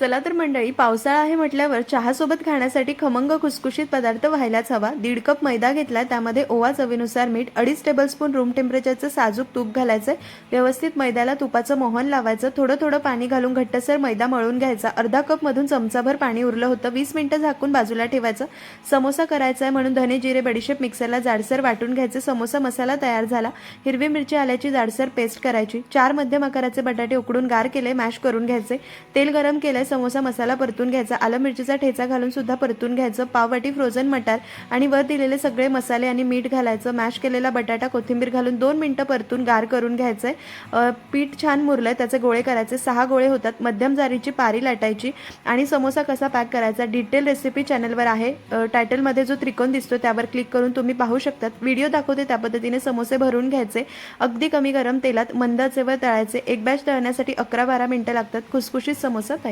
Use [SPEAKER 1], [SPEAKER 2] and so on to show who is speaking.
[SPEAKER 1] चला तर मंडळी पावसाळा आहे म्हटल्यावर चहासोबत खाण्यासाठी खमंग खुसखुशीत पदार्थ व्हायलाच हवा. दीड कप मैदा घेतला त्यामध्ये ओवा चवीनुसार मीठ अडीच टेबलस्पून रूम टेम्परेचरचं साजूक तूप घालायचं व्यवस्थित मैद्याला तुपाचं मोहन लावायचं थोडं थोडं पाणी घालून घट्टसर मैदा मळून घ्यायचा. अर्धा कपमधून चमचाभर पाणी उरलं होतं वीस मिनिटं झाकून बाजूला ठेवायचं. समोसा करायचा आहे म्हणून धने जिरे बडीशेप मिक्सरला जाडसर वाटून घ्यायचं. समोसा मसाला तयार झाला. हिरवी मिरची आल्याची जाडसर पेस्ट करायची. चार मध्यम आकाराचे बटाटे उकडून गार केले मॅश करून घ्यायचे. तेल गरम केलं समोसा मसाला परतून घ्यायचा आलं मिरचीचा ठेचा घालून सुद्धा परतून घ्यायचं पाववाटी फ्रोझन मटार आणि वर दिलेले सगळे मसाले आणि मीठ घालायचं मॅश केलेला बटाटा कोथिंबीर घालून दोन मिनटं परतून गार करून घ्यायचंय. आहे पीठ छान मुरलंय त्याचे गोळे करायचे सहा गोळे होतात मध्यम जारीची पारी लाटायची आणि समोसा कसा पॅक करायचा डिटेल रेसिपी चॅनलवर आहे. टायटलमध्ये जो त्रिकोण दिसतो त्यावर क्लिक करून तुम्ही पाहू शकतात. व्हिडिओ दाखवते त्या पद्धतीने समोसे भरून घ्यायचे अगदी कमी गरम तेलात मंदाचेवर तळायचे एक बॅच तळण्यासाठी अकरा बारा मिनिटं लागतात. खुसखुशीत समोसा तयार